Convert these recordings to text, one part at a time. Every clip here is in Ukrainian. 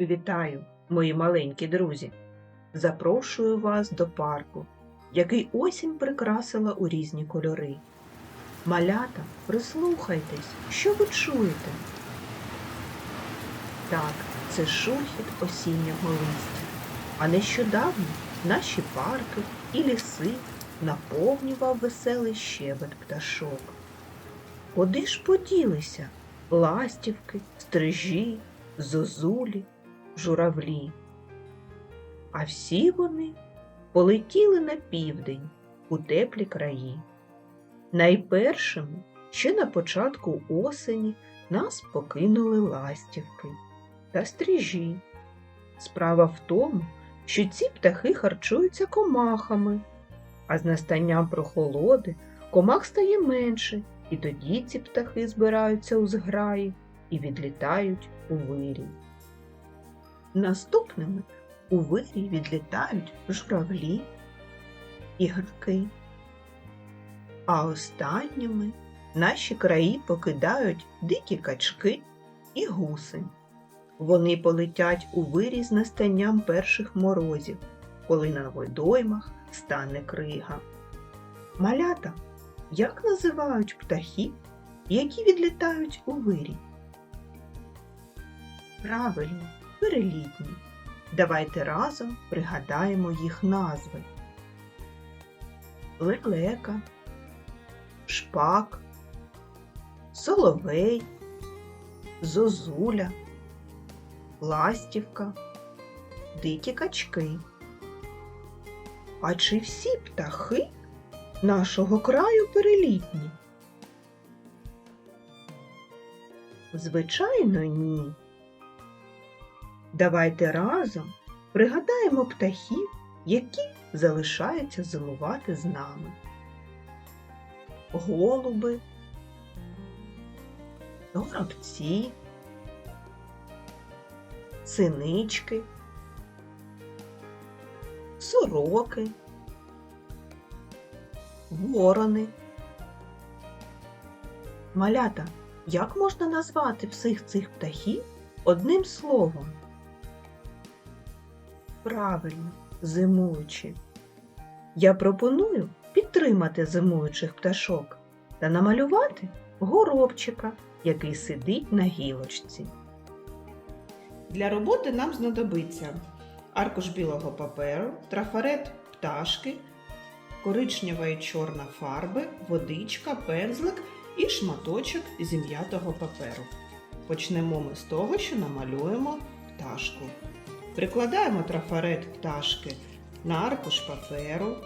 Вітаю, мої маленькі друзі! Запрошую вас до парку, який осінь прикрасила у різні кольори. Малята, прислухайтесь, що ви чуєте? Так, це шурхіт осіннього листя. А нещодавно наші парки і ліси наповнював веселий щебет пташок. Куди ж поділися ластівки, стрижі, зозулі, журавлі? А всі вони полетіли на південь у теплі краї. Найпершими, ще на початку осені, нас покинули ластівки та стрижі. Справа в тому, що ці птахи харчуються комахами, а з настанням прохолоди комах стає менше, і тоді ці птахи збираються у зграї і відлітають у вирій. Наступними у вирій відлітають журавлі і грки. А останніми наші краї покидають дикі качки і гуси. Вони полетять у вирій з настанням перших морозів, коли на водоймах стане крига. Малята, як називають птахів, які відлітають у вирій? Правильно, перелітні. Давайте разом пригадаємо їх назви. Лелека, шпак, соловей, зозуля, ластівка, дикі качки. А чи всі птахи нашого краю перелітні? Звичайно, ні. Давайте разом пригадаємо птахів, які залишаються зимувати з нами. Голуби, горобці, синички, сороки, ворони. Малята, як можна назвати всіх цих птахів одним словом? Правильно, зимуючі. Я пропоную підтримати зимуючих пташок та намалювати горобчика, який сидить на гілочці. Для роботи нам знадобиться аркуш білого паперу, трафарет пташки, коричнева і чорна фарби, водичка, пензлик і шматочок зім'ятого паперу. Почнемо ми з того, що намалюємо пташку. Прикладаємо трафарет пташки на аркуш паперу,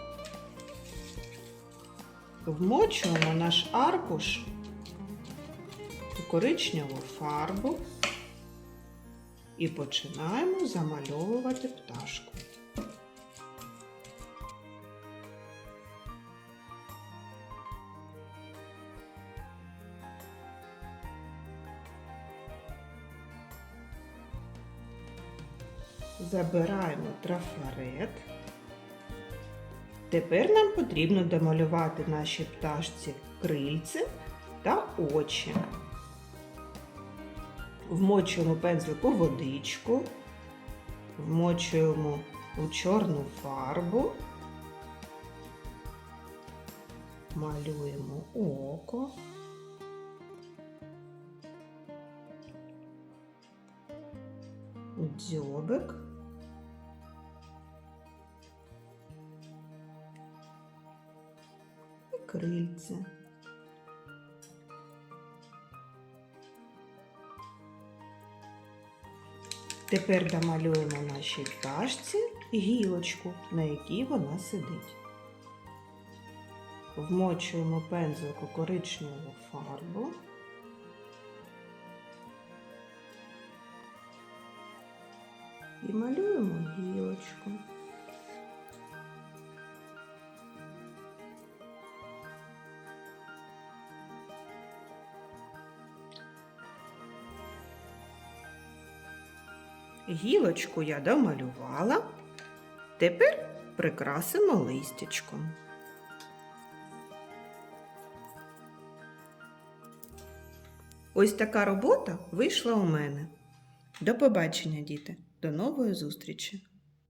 вмочуємо наш аркуш у коричневу фарбу і починаємо замальовувати пташку. Забираємо трафарет. Тепер нам потрібно домалювати нашій пташці крильце та очі. Вмочуємо пензлик у водичку, вмочуємо у чорну фарбу, малюємо око. Дзьобик. Крильце. Тепер домалюємо нашій пташці гілочку, на якій вона сидить. Вмочуємо пензлик у коричневу фарбу. І малюємо гілочку. Гілочку я домалювала. Тепер прикрасимо листячком. Ось така робота вийшла у мене. До побачення, діти. До нової зустрічі!